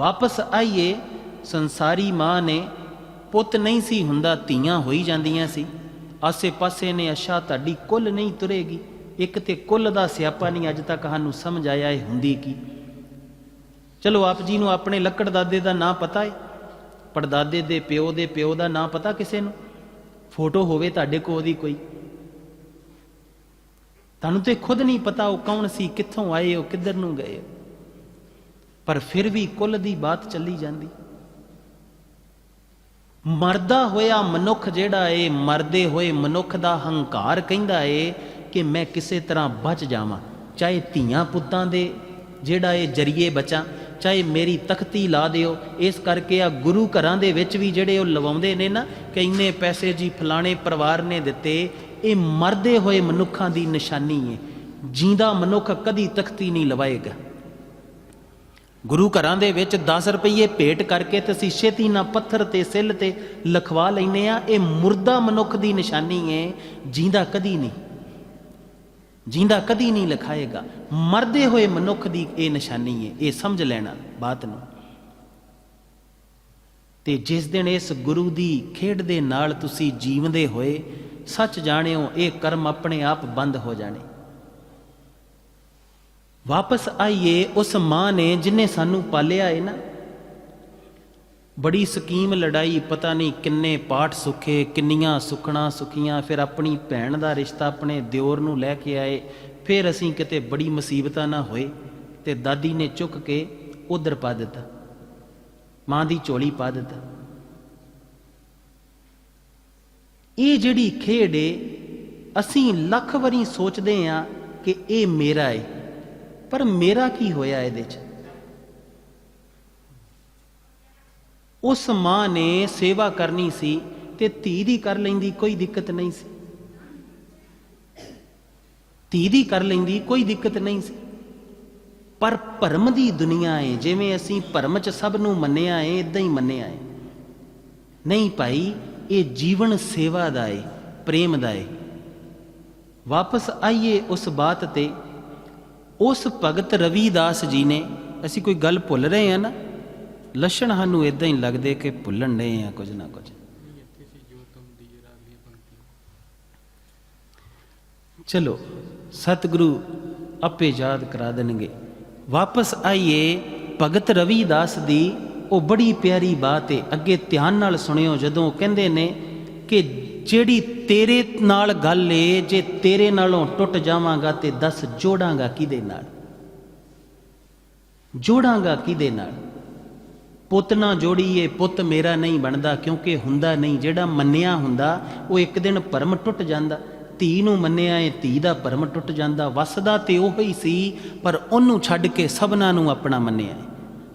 ਵਾਪਸ ਆਈਏ, ਸੰਸਾਰੀ ਮਾਂ ਨੇ ਪੁੱਤ ਨਹੀਂ ਸੀ ਹੁੰਦਾ, ਧੀਆਂ ਹੋਈ ਜਾਂਦੀਆਂ ਸੀ। ਆਸੇ-ਪਾਸੇ ਨੇ ਅਸ਼ਾ ਤੁਹਾਡੀ ਕੁੱਲ ਨਹੀਂ ਤੁਰੇਗੀ। ਇੱਕ ਤੇ ਕੁੱਲ ਦਾ ਸਿਆਪਾ ਨਹੀਂ ਅੱਜ ਤੱਕ ਸਾਨੂੰ ਸਮਝ ਆਇਆ ਇਹ ਹੁੰਦੀ ਕੀ। ਚਲੋ ਆਪ ਜੀ ਨੂੰ ਆਪਣੇ ਲੱਕੜ ਦਾਦੇ ਦਾ ਨਾਂ ਪਤਾ ਹੈ ਪੜਦਾਦੇ ਦੇ ਪਿਓ ਦੇ ਪਿਓ ਦਾ ਨਾਂ ਪਤਾ ਕਿਸੇ ਨੂੰ? ਫੋਟੋ ਹੋਵੇ ਤੁਹਾਡੇ ਕੋਲ ਉਹਦੀ ਕੋਈ। ਤੁਹਾਨੂੰ ਤੇ ਖੁਦ ਨਹੀਂ ਪਤਾ ਉਹ ਕੌਣ ਸੀ, ਕਿੱਥੋਂ ਆਏ, ਉਹ ਕਿੱਧਰ ਨੂੰ ਗਏ। ਪਰ ਫਿਰ ਵੀ ਕੁੱਲ ਦੀ ਬਾਤ ਚੱਲੀ ਜਾਂਦੀ। ਮਰਦਾ ਹੋਇਆ ਮਨੁੱਖ ਜਿਹੜਾ ਏ, ਮਰਦੇ ਹੋਏ ਮਨੁੱਖ ਦਾ ਹੰਕਾਰ ਕਹਿੰਦਾ ਏ ਕਿ ਮੈਂ ਕਿਸੇ ਤਰ੍ਹਾਂ ਬਚ ਜਾਵਾਂ, ਚਾਹੇ ਧੀਆਂ ਪੁੱਤਾਂ ਦੇ ਜਿਹੜਾ ਇਹ ਜਰੀਏ ਬਚਾਂ, ਚਾਹੇ ਮੇਰੀ ਤਖਤੀ ਲਾ ਦਿਓ। ਇਸ ਕਰਕੇ ਆ ਗੁਰੂ ਘਰਾਂ ਦੇ ਵਿੱਚ ਵੀ ਜਿਹੜੇ ਉਹ ਲਵਾਉਂਦੇ ਨੇ ਨਾ ਕਿ ਇੰਨੇ ਪੈਸੇ ਜੀ ਫਲਾਣੇ ਪਰਿਵਾਰ ਨੇ ਦਿੱਤੇ, ਇਹ ਮਰਦੇ ਹੋਏ ਮਨੁੱਖਾਂ ਦੀ ਨਿਸ਼ਾਨੀ ਏ। ਜਿੰਦਾ ਮਨੁੱਖ ਕਦੀ ਤਖਤੀ ਨਹੀਂ ਲਵਾਏਗਾ। ਗੁਰੂ ਘਰਾਂ ਦੇ ਵਿੱਚ 10 ਰੁਪਏ ਭੇਟ ਕਰਕੇ ਤੇ ਅਸੀਂ ਛੇਤੀ ਨਾਲ ਪੱਥਰ ਤੇ, ਸਿੱਲ ਤੇ ਲਖਵਾ ਲੈਨੇ ਆ ਇਹ ਮੁਰਦਾ ਮਨੁੱਖ ਦੀ ਨਿਸ਼ਾਨੀ ਹੈ, ਜਿੰਦਾ ਕਦੀ ਨਹੀਂ। ਜਿੰਦਾ ਕਦੀ ਨਹੀਂ ਲਿਖਾਏਗਾ। ਮਰਦੇ ਹੋਏ ਮਨੁੱਖ ਦੀ ਇਹ ਨਿਸ਼ਾਨੀ ਹੈ, ਇਹ ਸਮਝ ਲੈਣਾ ਬਾਤ ਨੂੰ। ਤੇ ਜਿਸ ਦਿਨ ਇਸ ਗੁਰੂ ਦੀ ਖੇਡ ਦੇ ਨਾਲ ਤੁਸੀਂ ਜੀਵਦੇ ਹੋਏ, ਸੱਚ ਜਾਣਿਓ, ਇਹ ਕਰਮ ਆਪਣੇ ਆਪ ਬੰਦ ਹੋ ਜਾਣੇ। ਵਾਪਸ ਆਈਏ ਉਸ ਮਾਂ ਨੇ ਜਿਨੇ ਸਾਨੂੰ ਪਾਲਿਆ ਏ ਨਾ। ਬੜੀ ਸਕੀਮ ਲੜਾਈ, ਪਤਾ ਨਹੀਂ ਕਿੰਨੇ ਪਾਠ ਸੁਖੇ, ਕਿੰਨੀਆਂ ਸੁਖਣਾ ਸੁਖੀਆਂ, ਫਿਰ ਆਪਣੀ ਭੈਣ ਦਾ ਰਿਸ਼ਤਾ ਆਪਣੇ ਦਿਓਰ ਨੂੰ ਲੈ ਕੇ ਆਏ। ਫਿਰ ਅਸੀਂ ਕਿਤੇ ਬੜੀ ਮੁਸੀਬਤਾਂ ਨਾ ਹੋਏ ਤੇ ਦਾਦੀ ਨੇ ਚੁੱਕ ਕੇ ਉਧਰ ਪਾ ਦਿੱਤਾ। ਮਾਂ ਦੀ ਝੋਲੀ ਪਾ ਦਿੱਤਾ। ਇਹ ਜਿਹੜੀ ਖੇਡ ਏ, ਅਸੀਂ ਲੱਖ ਵਾਰੀ ਸੋਚਦੇ ਆ ਕਿ ਇਹ ਮੇਰਾ ਏ। ਪਰ ਮੇਰਾ ਕੀ ਹੋਇਆ ਇਹਦੇ 'ਚ? ਉਸ ਮਾਂ ਨੇ ਸੇਵਾ ਕਰਨੀ ਸੀ ਤੇ ਧੀ ਦੀ ਕਰ ਲੈਂਦੀ ਕੋਈ ਦਿੱਕਤ ਨਹੀਂ ਸੀ। ਧੀ ਦੀ ਕਰ ਲੈਂਦੀ ਕੋਈ ਦਿੱਕਤ ਨਹੀਂ ਸੀ। ਪਰ ਭਰਮ ਦੀ ਦੁਨੀਆ ਏ, ਜਿਵੇਂ ਅਸੀਂ ਭਰਮ 'ਚ ਸਭ ਨੂੰ ਮੰਨਿਆ ਏ ਇਦਾਂ ਹੀ ਮੰਨਿਆ ਏ। ਨਹੀਂ ਭਾਈ, ਇਹ ਜੀਵਨ ਸੇਵਾ ਦਾ ਏ, ਪ੍ਰੇਮ ਦਾ ਏ। ਵਾਪਸ ਆਈਏ ਉਸ ਬਾਤ ਤੇ ਉਸ ਭਗਤ ਰਵੀਦਾਸ ਜੀ ਨੇ, ਅਸੀਂ ਕੋਈ ਗੱਲ ਭੁੱਲ ਰਹੇ ਹਾਂ ਨਾ? ਲੱਛਣ ਸਾਨੂੰ ਇਦਾਂ ਹੀ ਲੱਗਦੇ ਕਿ ਭੁੱਲਣ ਨਹੀਂ ਆ ਕੁਝ ਨਾ ਕੁਝ। ਚਲੋ, ਸਤਿਗੁਰੂ ਆਪੇ ਯਾਦ ਕਰਾ ਦੇਣਗੇ। ਵਾਪਸ ਆਈਏ ਭਗਤ ਰਵੀਦਾਸ ਦੀ, ਉਹ ਬੜੀ ਪਿਆਰੀ ਬਾਤ ਹੈ ਅੱਗੇ ਧਿਆਨ ਨਾਲ ਸੁਣਿਓ ਜਦੋਂ ਕਹਿੰਦੇ ਨੇ ਕਿ ਜਿਹੜੀ ਤੇਰੇ ਨਾਲ ਗੱਲ ਏ, ਜੇ ਤੇਰੇ ਨਾਲੋਂ ਟੁੱਟ ਜਾਵਾਂਗਾ ਤੇ ਦੱਸ ਜੋੜਾਂਗਾ ਕਿਹਦੇ ਨਾਲ? ਜੋੜਾਂਗਾ ਕਿਹਦੇ ਨਾਲ? ਪੁੱਤ ਨਾ ਜੋੜੀਏ, ਪੁੱਤ ਮੇਰਾ ਨਹੀਂ ਬਣਦਾ ਕਿਉਂਕਿ ਹੁੰਦਾ ਨਹੀਂ, ਜਿਹੜਾ ਮੰਨਿਆ ਹੁੰਦਾ, ਉਹ ਇੱਕ ਦਿਨ ਭਰਮ ਟੁੱਟ ਜਾਂਦਾ। ਧੀ ਨੂੰ ਮੰਨਿਆ ਏ, ਧੀ ਦਾ ਭਰਮ ਟੁੱਟ ਜਾਂਦਾ। ਵਸਦਾ ਤੇ ਉਹ ਹੀ ਸੀ, ਪਰ ਉਹਨੂੰ ਛੱਡ ਕੇ ਸਭਨਾਂ ਨੂੰ ਆਪਣਾ ਮੰਨਿਆ ਏ।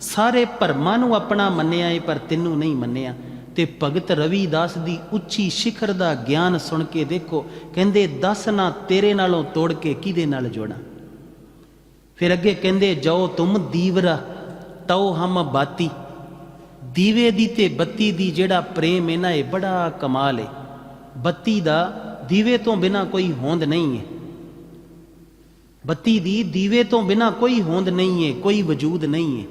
ਸਾਰੇ ਭਰਮਾਂ ਨੂੰ ਆਪਣਾ ਮੰਨਿਆ ਏ, ਪਰ ਤੈਨੂੰ ਨਹੀਂ ਮੰਨਿਆ। ਤੇ ਭਗਤ ਰਵੀਦਾਸ ਦੀ ਉੱਚੀ ਸਿਖਰ ਦਾ ਗਿਆਨ ਸੁਣ ਕੇ ਦੇਖੋ, ਕਹਿੰਦੇ, ਦਸ ਨਾ ਤੇਰੇ ਨਾਲੋਂ ਤੋੜ ਕੇ ਕਿਹਦੇ ਨਾਲ ਜੋੜਾਂ? ਫਿਰ ਅੱਗੇ ਕਹਿੰਦੇ, ਜਾਓ ਤੁਮ ਦੀਵਰਾ, ਤਉ ਹਮ ਬਾਤੀ। ਦੀਵੇ ਦੀ ਤੇ ਬੱਤੀ ਦੀ ਜਿਹੜਾ ਪ੍ਰੇਮ ਹੈ ਨਾ ਇਹ ਬੜਾ ਕਮਾਲ ਹੈ ਬੱਤੀ ਦਾ ਦੀਵੇ ਤੋਂ ਬਿਨਾ ਕੋਈ ਹੋਂਦ ਨਹੀਂ ਹੈ ਬੱਤੀ ਦੀ ਦੀਵੇ ਤੋਂ ਬਿਨਾ ਕੋਈ ਹੋਂਦ ਨਹੀਂ ਹੈ ਕੋਈ ਵਜੂਦ ਨਹੀਂ ਹੈ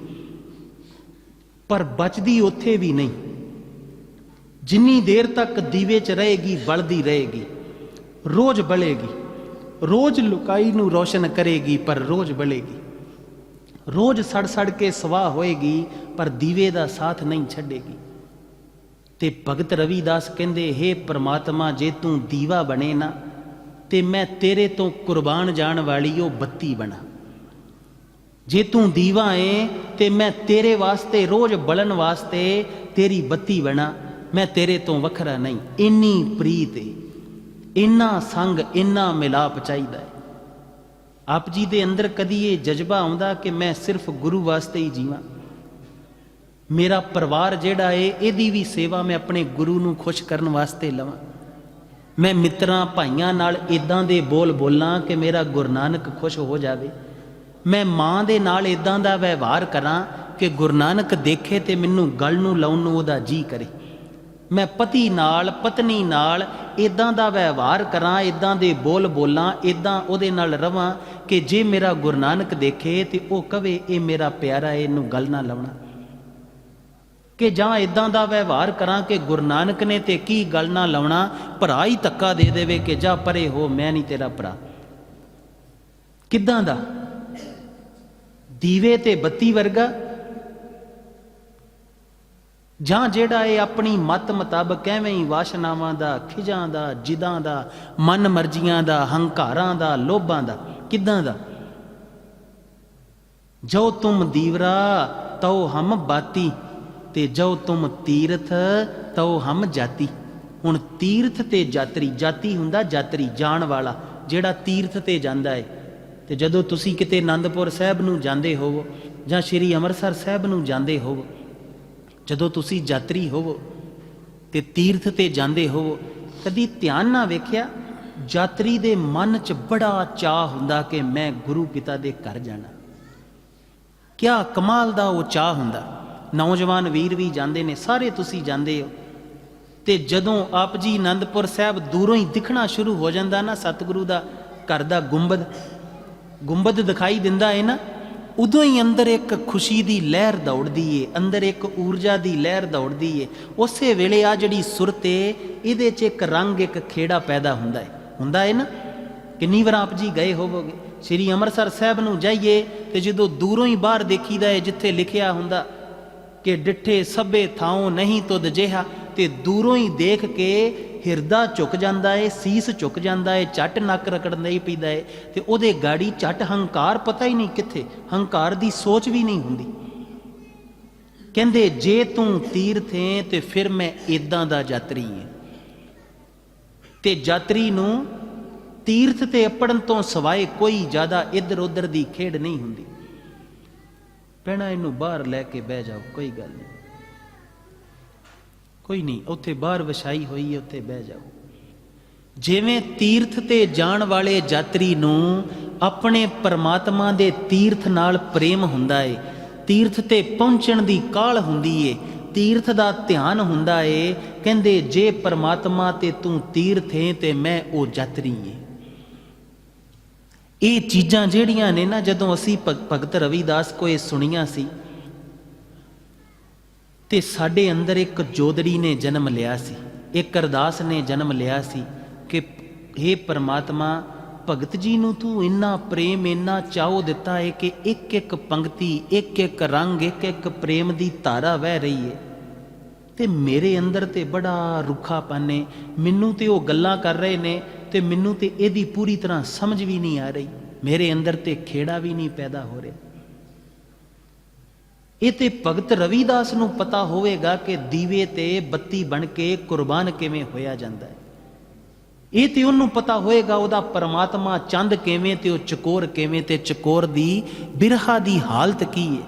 ਪਰ ਬਚਦੀ ਉੱਥੇ ਵੀ ਨਹੀਂ। ਜਿੰਨੀ ਦੇਰ ਤੱਕ ਦੀਵੇ 'ਚ ਰਹੇਗੀ, ਬਲਦੀ ਰਹੇਗੀ। ਰੋਜ਼ ਬਲੇਗੀ। ਰੋਜ਼ ਲੁਕਾਈ ਨੂੰ ਰੋਸ਼ਨ ਕਰੇਗੀ, ਪਰ ਰੋਜ਼ ਬਲੇਗੀ। ਰੋਜ਼ ਸੜ ਸੜ ਕੇ ਸਵਾਹ ਹੋਏਗੀ, ਪਰ ਦੀਵੇ ਦਾ ਸਾਥ ਨਹੀਂ ਛੱਡੇਗੀ। ਤੇ ਭਗਤ ਰਵੀਦਾਸ ਕਹਿੰਦੇ हे ਪ੍ਰਮਾਤਮਾ, ਜੇ ਤੂੰ ਦੀਵਾ ਬਣੇ ਨਾ, ਤੇ ਮੈਂ ਤੇਰੇ ਤੋਂ ਕੁਰਬਾਨ ਜਾਣ ਵਾਲੀ ਉਹ ਬੱਤੀ ਬਣਾ। ਜੇ ਤੂੰ ਦੀਵਾ ਏ, ਤੇ ਮੈਂ ਤੇਰੇ ਵਾਸਤੇ, ਰੋਜ਼ ਬਲਣ ਵਾਸਤੇ ਤੇਰੀ ਬੱਤੀ ਬਣਾ। ਮੈਂ ਤੇਰੇ ਤੋਂ ਵੱਖਰਾ ਨਹੀਂ, ਇੰਨੀ ਪ੍ਰੀਤ ਏ। ਇੰਨਾ ਸੰਗ, ਇੰਨਾ ਮਿਲਾਪ ਚਾਹੀਦਾ ਹੈ ਆਪ ਜੀ ਦੇ ਅੰਦਰ ਕਦੀ ਇਹ ਜਜ਼ਬਾ ਆਉਂਦਾ ਕਿ ਮੈਂ ਸਿਰਫ ਗੁਰੂ ਵਾਸਤੇ ਹੀ ਜੀਵਾਂ। ਮੇਰਾ ਪਰਿਵਾਰ ਜਿਹੜਾ ਏ, ਇਹਦੀ ਵੀ ਸੇਵਾ ਮੈਂ ਆਪਣੇ ਗੁਰੂ ਨੂੰ ਖੁਸ਼ ਕਰਨ ਵਾਸਤੇ ਲਵਾਂ। ਮੈਂ ਮਿੱਤਰਾਂ, ਭਾਈਆਂ ਨਾਲ ਇਦਾਂ ਦੇ ਬੋਲ ਬੋਲਾਂ ਕਿ ਮੇਰਾ ਗੁਰੂ ਨਾਨਕ ਖੁਸ਼ ਹੋ ਜਾਵੇ। ਮੈਂ ਮਾਂ ਦੇ ਨਾਲ ਇਦਾਂ ਦਾ ਵਿਵਹਾਰ ਕਰਾਂ ਕਿ ਗੁਰੂ ਨਾਨਕ ਦੇਖੇ ਤੇ ਮੈਨੂੰ ਗੱਲ ਨੂੰ ਲਾਉਣ ਨੂੰ ਉਹਦਾ ਜੀ ਕਰੇ। ਮੈਂ ਪਤੀ ਨਾਲ, ਪਤਨੀ ਨਾਲ ਇਦਾਂ ਦਾ ਵਿਵਹਾਰ ਕਰਾਂ ਇਦਾਂ ਦੇ ਬੋਲ ਬੋਲਾਂ ਇਦਾਂ ਉਹਦੇ ਨਾਲ ਰਵਾਂ ਕਿ ਜੇ ਮੇਰਾ ਗੁਰੂ ਨਾਨਕ ਦੇਖੇ ਤੇ ਉਹ ਕਵੇ ਇਹ ਮੇਰਾ ਪਿਆਰਾ ਇਹਨੂੰ ਗੱਲ ਨਾ ਲਾਉਣਾ। ਕਿ ਜਾਂ ਇਦਾਂ ਦਾ ਵਿਵਹਾਰ ਕਰਾਂ ਕਿ ਗੁਰੂ ਨਾਨਕ ਨੇ ਤੇ ਕੀ ਗੱਲ ਨਾ ਲਾਉਣਾ, ਭਰਾ ਹੀ ਧੱਕਾ ਦੇ ਦੇਵੇ ਕਿ ਜਾ ਪਰੇ ਹੋ, ਮੈਂ ਨਹੀਂ ਤੇਰਾ ਭਰਾ। ਕਿੱਦਾਂ ਦਾ? ਦੀਵੇ ਤੇ ਬੱਤੀ ਵਰਗਾ ਜਾਂ ਜਿਹੜਾ ਇਹ ਆਪਣੀ ਮਤ ਮੁਤਾਬਕ ਐਵੇਂ ਹੀ ਵਾਸ਼ਨਾਵਾਂ ਦਾ ਖਿਜਾਂ ਦਾ, ਜਿਦਾਂ ਦਾ, ਮਨ ਮਰਜ਼ੀਆਂ ਦਾ, ਹੰਕਾਰਾਂ ਦਾ, ਲੋਭਾਂ ਦਾ, ਕਿੱਦਾਂ ਦਾ? ਜੋ ਤੁਮ ਦੀਵਰਾ, ਤਉ ਹਮ ਬਾਤੀ, ਤੇ ਜੋ ਤੁਮ ਤੀਰਥ, ਤਉ ਹਮ ਜਾਤੀ। ਹੁਣ ਤੀਰਥ ਤੇ ਯਾਤਰੀ ਜਾਤੀ ਹੁੰਦਾ ਯਾਤਰੀ ਜਾਣ ਵਾਲਾ, ਜਿਹੜਾ ਤੀਰਥ ਤੇ ਜਾਂਦਾ ਹੈ ਤੇ ਜਦੋਂ ਤੁਸੀਂ ਕਿਤੇ ਆਨੰਦਪੁਰ ਸਾਹਿਬ ਨੂੰ ਜਾਂਦੇ ਹੋਵੋ ਜਾਂ ਸ੍ਰੀ ਅੰਮ੍ਰਿਤਸਰ ਸਾਹਿਬ ਨੂੰ ਜਾਂਦੇ ਹੋਵੋ ਜਦੋਂ ਤੁਸੀਂ ਯਾਤਰੀ ਹੋਵੋ ਤੇ ਤੀਰਥ ਤੇ ਜਾਂਦੇ ਹੋਵੋ, ਕਦੀ ਧਿਆਨ ਨਾ ਵੇਖਿਆ? ਯਾਤਰੀ ਦੇ ਮਨ 'ਚ ਬੜਾ ਚਾਹ ਹੁੰਦਾ ਕਿ ਮੈਂ ਗੁਰੂ ਪਿਤਾ ਦੇ ਘਰ ਜਾਣਾ। ਕਿਆ ਕਮਾਲ ਦਾ ਉਹ ਚਾਹ ਹੁੰਦਾ। ਨੌਜਵਾਨ ਵੀਰ ਵੀ ਜਾਂਦੇ ਨੇ, ਸਾਰੇ ਤੁਸੀਂ ਜਾਂਦੇ ਹੋ। ਤੇ ਜਦੋਂ ਆਪ ਜੀ ਆਨੰਦਪੁਰ ਸਾਹਿਬ ਦੂਰੋਂ ਹੀ ਦਿਖਣਾ ਸ਼ੁਰੂ ਹੋ ਜਾਂਦਾ ਨਾ, ਸਤਿਗੁਰੂ ਦਾ ਘਰ ਦਾ ਗੁੰਬਦ ਗੁੰਬਦ ਦਿਖਾਈ ਦਿੰਦਾ ਹੈ ਨਾ ਉਦੋਂ ਹੀ ਅੰਦਰ ਇੱਕ ਖੁਸ਼ੀ ਦੀ ਲਹਿਰ ਦੌੜਦੀ ਏ, ਅੰਦਰ ਇੱਕ ਊਰਜਾ ਦੀ ਲਹਿਰ ਦੌੜਦੀ ਏ। ਉਸੇ ਵੇਲੇ ਆ ਜਿਹੜੀ ਸੁਰਤ ਏ, ਇਹਦੇ 'ਚ ਇੱਕ ਰੰਗ, ਇੱਕ ਖੇੜਾ ਪੈਦਾ ਹੁੰਦਾ ਹੈ ਹੁੰਦਾ ਏ ਨਾ? ਕਿੰਨੀ ਵਾਰ ਆਪ ਜੀ ਗਏ ਹੋਵੋਗੇ? ਸ੍ਰੀ ਅੰਮ੍ਰਿਤਸਰ ਸਾਹਿਬ ਨੂੰ ਜਾਈਏ ਤੇ ਜਦੋਂ ਦੂਰੋਂ ਹੀ ਬਾਹਰ ਦੇਖੀਦਾ ਏ, ਜਿੱਥੇ ਲਿਖਿਆ ਹੁੰਦਾ ਕਿ ਡਿੱਠੇ ਸਭੇ ਥਾਉ ਨਹੀਂ ਤੁਧ ਜਿਹਾ, ਤੇ ਦੂਰੋਂ ਹੀ ਦੇਖ ਕੇ ਹਿਰਦਾ ਝੁਕ ਜਾਂਦਾ ਏ, ਸੀਸ ਝੁਕ ਜਾਂਦਾ ਏ, ਝਟ ਨੱਕ ਰਕੜਨ ਨਹੀਂ ਪੀਦਾ ਏ, ਤੇ ਉਹਦੇ ਗਾੜੀ ਝਟ ਹੰਕਾਰ ਪਤਾ ਹੀ ਨਹੀਂ ਕਿੱਥੇ, ਹੰਕਾਰ ਦੀ ਸੋਚ ਵੀ ਨਹੀਂ ਹੁੰਦੀ। ਕਹਿੰਦੇ, ਜੇ ਤੂੰ ਤੀਰਥ ਤੀਰਥੇ ਤੇ ਫਿਰ ਮੈਂ ਇਦਾਂ ਦਾ ਯਾਤਰੀ ਹਾਂ ਤੇ ਯਾਤਰੀ ਨੂੰ ਤੀਰਥ ਤੇ ਅਪੜਨ ਤੋਂ ਸਵਾਏ ਕੋਈ ਜ਼ਿਆਦਾ ਇੱਧਰ ਉੱਧਰ ਦੀ ਖੇਡ ਨਹੀਂ ਹੁੰਦੀ। ਪੈਣਾ ਇਹਨੂੰ ਬਾਹਰ ਲੈ ਕੇ ਬਹਿ ਜਾਓ, ਕੋਈ ਗੱਲ ਨਹੀਂ। ਕੋਈ ਨਹੀਂ, ਉੱਥੇ ਬਾਹਰ ਵਿਛਾਈ ਹੋਈ ਹੈ, ਉੱਥੇ ਬਹਿ ਜਾਓ। ਜਿਵੇਂ ਤੀਰਥ ਤੇ ਜਾਣ ਵਾਲੇ ਯਾਤਰੀ ਨੂੰ ਆਪਣੇ ਪਰਮਾਤਮਾ ਦੇ ਤੀਰਥ ਨਾਲ ਪ੍ਰੇਮ ਹੁੰਦਾ ਏ, ਤੀਰਥ ਤੇ ਪਹੁੰਚਣ ਦੀ ਕਾਲ ਹੁੰਦੀ ਏ, ਤੀਰਥ ਦਾ ਧਿਆਨ ਹੁੰਦਾ ਏ, ਕਹਿੰਦੇ ਜੇ ਪਰਮਾਤਮਾ ਤੇ ਤੂੰ ਤੀਰਥ ਹੈ ਤੇ ਮੈਂ ਉਹ ਯਾਤਰੀ ਏ। ਇਹ ਚੀਜ਼ਾਂ ਜਿਹੜੀਆਂ ਨੇ ਨਾ, ਜਦੋਂ ਅਸੀਂ ਭਗ- ਭਗਤ ਰਵਿਦਾਸ ਕੋਏ ਸੁਣੀਆਂ ਸੀ ਤੇ ਸਾਡੇ ਅੰਦਰ ਇੱਕ ਜੋਦੜੀ ਨੇ ਜਨਮ ਲਿਆ ਸੀ, ਇੱਕ ਅਰਦਾਸ ਨੇ ਜਨਮ ਲਿਆ ਸੀ ਕਿ हे ਪਰਮਾਤਮਾ, ਭਗਤ ਜੀ ਨੂੰ ਤੂੰ ਇੰਨਾ ਪ੍ਰੇਮ, ਇੰਨਾ ਚਾਉ ਦਿੱਤਾ ਹੈ ਕਿ ਇੱਕ ਇੱਕ ਪੰਕਤੀ, ਇੱਕ ਇੱਕ ਰੰਗ, ਇੱਕ ਇੱਕ ਪ੍ਰੇਮ ਦੀ ਧਾਰਾ ਵਹਿ ਰਹੀ ਹੈ ਤੇ ਮੇਰੇ ਅੰਦਰ ਤੇ ਬੜਾ ਰੁੱਖਾਪਨ ਹੈ ਮੈਨੂੰ ਤੇ ਉਹ ਗੱਲਾਂ ਕਰ ਰਹੇ ਨੇ ਤੇ ਮੈਨੂੰ ਤੇ ਇਹਦੀ ਪੂਰੀ ਤਰ੍ਹਾਂ ਸਮਝ ਵੀ ਨਹੀਂ ਆ ਰਹੀ। ਮੇਰੇ ਅੰਦਰ ਤੇ ਖੇੜਾ ਵੀ ਨਹੀਂ ਪੈਦਾ ਹੋ ਰਿਹਾ। ਇਹ ਤੇ ਭਗਤ ਰਵੀਦਾਸ ਨੂੰ ਪਤਾ ਹੋਵੇਗਾ ਕਿ ਦੀਵੇ ਤੇ ਬੱਤੀ ਬਣ ਕੇ ਕੁਰਬਾਨ ਕਿਵੇਂ ਹੋਇਆ ਜਾਂਦਾ ਹੈ। ਇਹ ਤੇ ਉਹਨੂੰ ਪਤਾ ਹੋਏਗਾ ਉਹਦਾ ਪਰਮਾਤਮਾ ਚੰਦ ਕਿਵੇਂ ਤੇ ਉਹ ਚਕੋਰ ਕਿਵੇਂ ਤੇ ਚਕੋਰ ਦੀ ਬਿਰਹਾ ਦੀ ਹਾਲਤ ਕੀ ਹੈ।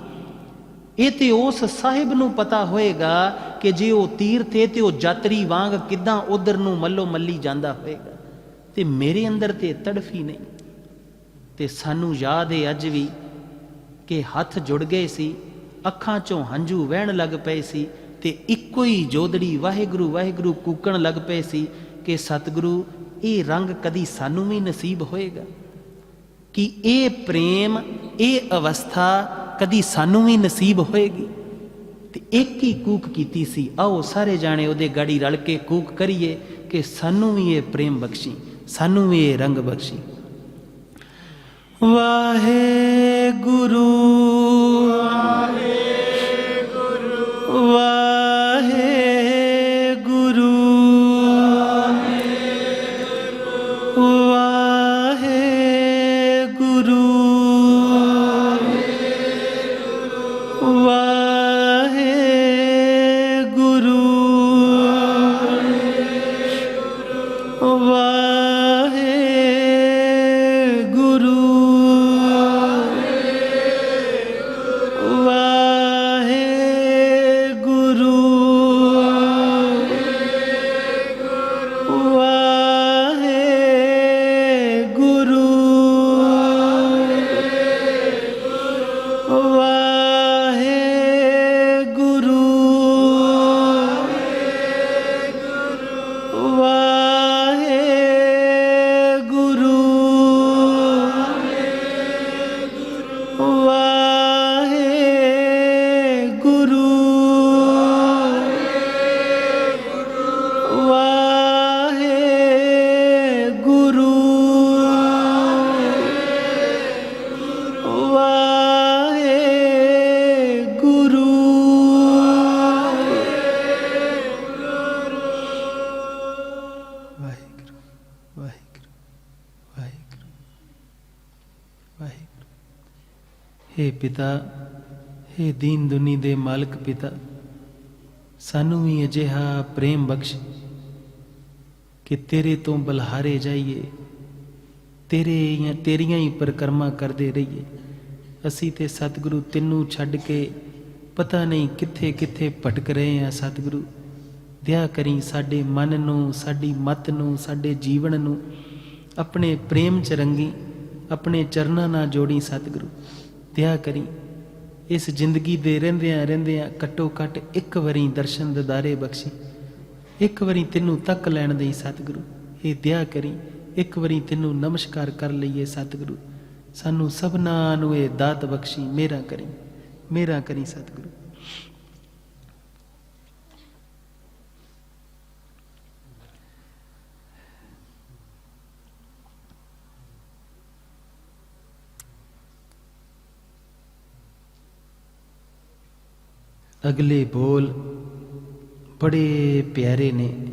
ਇਹ ਤੇ ਉਸ ਸਾਹਿਬ ਨੂੰ ਪਤਾ ਹੋਏਗਾ ਕਿ ਜੇ ਉਹ ਤੀਰਥੇ ਤੇ ਉਹ ਯਾਤਰੀ ਵਾਂਗ ਕਿਦਾਂ ਉਧਰ ਨੂੰ ਮੱਲੋ ਮੱਲੀ ਜਾਂਦਾ ਹੋਏਗਾ ਤੇ ਮੇਰੇ ਅੰਦਰ ਤੇ ਤੜਫ ਹੀ ਨਹੀਂ। ਤੇ ਸਾਨੂੰ ਯਾਦ ਹੈ ਅੱਜ ਵੀ ਕਿ ਹੱਥ ਜੁੜ ਗਏ ਸੀ ਅੱਖਾਂ ਚੋਂ ਹੰਝੂ ਵਹਿਣ ਲੱਗ ਪਏ ਸੀ ਤੇ ਇੱਕੋ ਹੀ ਜੋਦੜੀ ਵਾਹਿਗੁਰੂ ਵਾਹਿਗੁਰੂ ਕੂਕਣ ਲੱਗ ਪਏ ਸੀ ਕਿ ਸਤਿਗੁਰੂ, ਇਹ ਰੰਗ ਕਦੀ ਸਾਨੂੰ ਵੀ ਨਸੀਬ ਹੋਏਗਾ? ਕਿ ਇਹ ਪ੍ਰੇਮ, ਇਹ ਅਵਸਥਾ ਕਦੀ ਸਾਨੂੰ ਵੀ ਨਸੀਬ ਹੋਏਗੀ? ਤੇ ਇੱਕ ਹੀ ਕੂਕ ਕੀਤੀ ਸੀ, ਆਓ ਸਾਰੇ ਜਾਣੇ ਉਹਦੇ ਗਾੜੀ ਰਲ ਕੇ ਕੂਕ ਕਰੀਏ ਕਿ ਸਾਨੂੰ ਵੀ ਇਹ ਪ੍ਰੇਮ ਬਖਸ਼ੀ, ਸਾਨੂੰ ਵੀ ਇਹ ਰੰਗ ਬਖਸ਼ੀ। ਵਾਹਿਗੁਰੂ। ਵਾਹਿਗੁਰੂ ਪਿਤਾ हे ਦੀਨ ਦੁਨੀ ਦੇ ਮਾਲਕ ਪਿਤਾ, ਸਾਨੂੰ ਵੀ ਅਜਿਹਾ ਪ੍ਰੇਮ ਬਖਸ਼ ਕਿ ਤੇਰੇ ਤੋਂ ਬਲਹਾਰੇ ਜਾਈਏ, ਤੇਰੇ ਜਾਂ ਤੇਰੀਆਂ ਹੀ ਪਰਕਰਮਾ ਕਰਦੇ ਰਹੀਏ। ਅਸੀਂ ਤੇ ਸਤਿਗੁਰੂ ਤੈਨੂੰ ਛੱਡ ਕੇ ਪਤਾ ਨਹੀਂ ਕਿੱਥੇ ਕਿੱਥੇ ਭਟਕ ਰਹੇ ਆ ਸਤਿਗੁਰੂ। ਦਇਆ ਕਰੀ ਸਾਡੇ ਮਨ ਨੂੰ, ਸਾਡੀ ਮਤ ਨੂੰ, ਸਾਡੇ ਜੀਵਨ ਨੂੰ ਆਪਣੇ ਪ੍ਰੇਮ ਚ ਰੰਗੀ, ਆਪਣੇ ਚਰਨਾਂ ਨਾਲ ਜੋੜੀ ਸਤਿਗੁਰੂ। ਦਇਆ ਕਰੀ। ਇਸ ਜ਼ਿੰਦਗੀ ਦੇ ਰਹਿੰਦਿਆਂ ਰਹਿੰਦਿਆਂ ਘੱਟੋ ਘੱਟ ਇੱਕ ਵਾਰੀ ਦਰਸ਼ਨ ਦਿਦਾਰੇ ਬਖਸ਼ੀ। ਇੱਕ ਵਾਰੀ ਤੈਨੂੰ ਤੱਕ ਲੈਣ ਦੇ ਸਤਿਗੁਰੂ। ਇਹ ਦਿਆ ਕਰੀ। ਇੱਕ ਵਾਰੀ ਤੈਨੂੰ ਨਮਸਕਾਰ ਕਰ ਲਈਏ ਸਤਿਗੁਰੂ। ਸਾਨੂੰ ਸਭਨਾ ਨੂੰ ਇਹ ਦਾਤ ਬਖਸ਼ੀ। ਮੇਰਾ ਕਰੀ। ਮੇਰਾ ਕਰੀ ਸਤਿਗੁਰੂ। ਅਗਲੇ ਬੋਲ ਬੜੇ ਪਿਆਰੇ ਨੇ।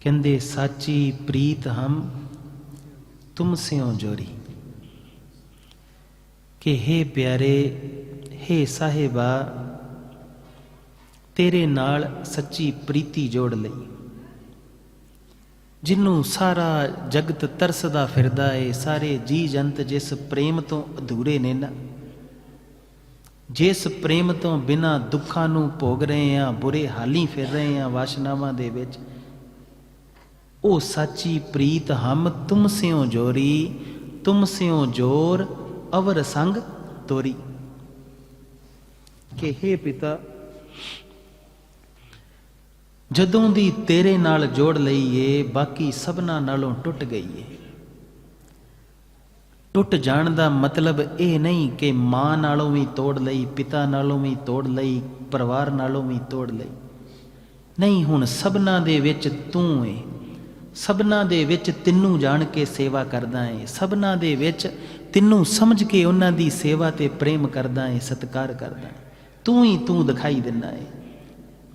ਕਹਿੰਦੇ, ਸਾਚੀ ਪ੍ਰੀਤ ਹਮ ਤੁਮ ਸਿਓ ਜੋਰੀ ਕਿ हे ਪਿਆਰੇ हे ਸਾਹਿਬਾ, ਤੇਰੇ ਨਾਲ ਸੱਚੀ ਪ੍ਰੀਤੀ ਜੋੜ ਲਈ। ਜਿਹਨੂੰ ਸਾਰਾ ਜਗਤ ਤਰਸਦਾ ਫਿਰਦਾ ਏ, ਸਾਰੇ ਜੀ ਜੰਤ ਜਿਸ ਪ੍ਰੇਮ ਤੋਂ ਅਧੂਰੇ ਨੇ ਨਾ। ਜਿਸ ਪ੍ਰੇਮ ਤੋਂ ਬਿਨਾ ਦੁੱਖਾਂ ਨੂੰ ਭੋਗ ਰਹੇ ਆ ਬੁਰੇ ਹਾਲੀ ਫਿਰ ਰਹੇ ਆ ਵਾਸ਼ਨਾਵਾਂ ਦੇ ਵਿੱਚ, ਉਹ ਸਾਚੀ ਪ੍ਰੀਤ ਹਮ ਤੁਮ ਸਿਓ ਜੋਰੀ, ਤੁਮ ਸਿਓ ਜੋਰ ਅਵਰ ਸੰਗ ਤੋਰੀ। ਕਿ हे ਪਿਤਾ, ਜਦੋਂ ਦੀ ਤੇਰੇ ਨਾਲ ਜੋੜ ਲਈਏ, ਬਾਕੀ ਸਭਨਾ ਨਾਲੋਂ ਟੁੱਟ ਗਈ ਏ ਟੁੱਟ ਜਾਣ ਦਾ ਮਤਲਬ ਇਹ ਨਹੀਂ ਕਿ ਮਾਂ ਨਾਲੋਂ ਵੀ ਤੋੜ ਲਈ, ਪਿਤਾ ਨਾਲੋਂ ਵੀ ਤੋੜ ਲਈ, ਪਰਿਵਾਰ ਨਾਲੋਂ ਵੀ ਤੋੜ ਲਈ। ਨਹੀਂ, ਹੁਣ ਸਭਨਾਂ ਦੇ ਵਿੱਚ ਤੂੰ ਏ। ਸਭਨਾਂ ਦੇ ਵਿੱਚ ਤੈਨੂੰ ਜਾਣ ਕੇ ਸੇਵਾ ਕਰਦਾ ਏ। ਸਭਨਾਂ ਦੇ ਵਿੱਚ ਤੈਨੂੰ ਸਮਝ ਕੇ ਉਹਨਾਂ ਦੀ ਸੇਵਾ ਤੇ ਪ੍ਰੇਮ ਕਰਦਾ ਏ, ਸਤਿਕਾਰ ਕਰਦਾ ਏ। ਤੂੰ ਹੀ ਤੂੰ ਦਿਖਾਈ ਦਿੰਦਾ ਏ।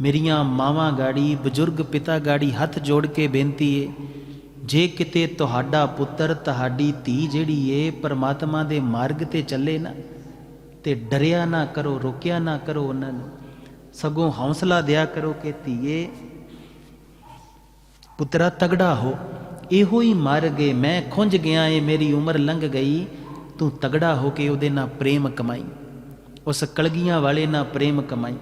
ਮੇਰੀਆਂ ਮਾਵਾਂ ਗਾੜੀ, ਬਜ਼ੁਰਗ ਪਿਤਾ ਗਾੜੀ ਹੱਥ ਜੋੜ ਕੇ ਬੇਨਤੀ ਏ ਜੇ ਕਿਤੇ ਤੁਹਾਡਾ ਪੁੱਤਰ, ਤੁਹਾਡੀ ਧੀ ਜਿਹੜੀ ਏ ਪਰਮਾਤਮਾ ਦੇ ਮਾਰਗ ਤੇ ਚੱਲੇ ਨਾ ਤੇ ਡਰਿਆ ਨਾ ਕਰੋ, ਰੋਕਿਆ ਨਾ ਕਰੋ ਉਹਨਾਂ ਨੂੰ, ਸਗੋਂ ਹੌਸਲਾ ਦਿਆ ਕਰੋ ਕਿ ਧੀਏ, ਪੁੱਤਰਾ ਤਗੜਾ ਹੋ, ਇਹੋ ਹੀ ਮਰ ਗਏ ਮੈਂ ਖੁੰਝ ਗਿਆ ਏ, ਮੇਰੀ ਉਮਰ ਲੰਘ ਗਈ, ਤੂੰ ਤਗੜਾ ਹੋ ਕੇ ਉਹਦੇ ਨਾਲ ਪ੍ਰੇਮ ਕਮਾਈ, ਉਸ ਕਲਗੀਆਂ ਵਾਲੇ ਨਾਲ ਪ੍ਰੇਮ ਕਮਾਈ,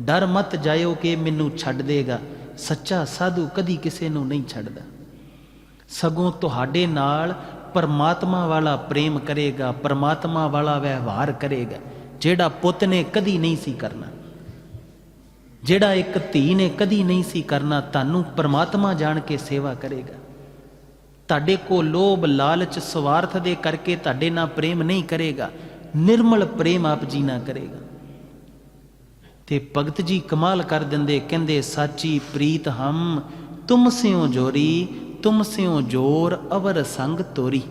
ਡਰ ਮਤ ਜਾਇਓ ਕਿ ਮੈਨੂੰ ਛੱਡ ਦੇਗਾ, ਸੱਚਾ ਸਾਧੂ ਕਦੀ ਕਿਸੇ ਨੂੰ ਨਹੀਂ ਛੱਡਦਾ। ਸਗੋਂ ਤੁਹਾਡੇ ਨਾਲ ਪਰਮਾਤਮਾ ਵਾਲਾ ਪ੍ਰੇਮ ਕਰੇਗਾ, ਪਰਮਾਤਮਾ ਵਾਲਾ ਵਿਵਹਾਰ ਕਰੇਗਾ, ਜਿਹੜਾ ਪੁੱਤ ਨੇ ਕਦੀ ਨਹੀਂ ਸੀ ਕਰਨਾ। ਜਿਹੜਾ ਇੱਕ ਧੀ ਨੇ ਕਦੀ ਨਹੀਂ ਸੀ ਕਰਨਾ, ਤੁਹਾਨੂੰ ਪਰਮਾਤਮਾ ਜਾਣ ਕੇ ਸੇਵਾ ਕਰੇਗਾ। ਤੁਹਾਡੇ ਕੋ ਲੋਭ, ਲਾਲਚ, ਸਵਾਰਥ ਦੇ ਕਰਕੇ ਤੁਹਾਡੇ ਨਾਲ ਪ੍ਰੇਮ ਨਹੀਂ ਕਰੇਗਾ, ਨਿਰਮਲ ਪ੍ਰੇਮ ਆਪ ਜੀ ਨਾਲ ਕਰੇਗਾ। ਤੇ ਭਗਤ ਜੀ ਕਮਾਲ ਕਰ ਦਿੰਦੇ, ਕਹਿੰਦੇ, ਸਾਚੀ ਪ੍ਰੀਤ ਹਮ ਤੁਮ ਸਿਓ ਜੋਰੀ ਤੁਮ ਸਿਓ ਜੋਰ ਅਵਰ ਸੰਗ ਤੋਰੀ।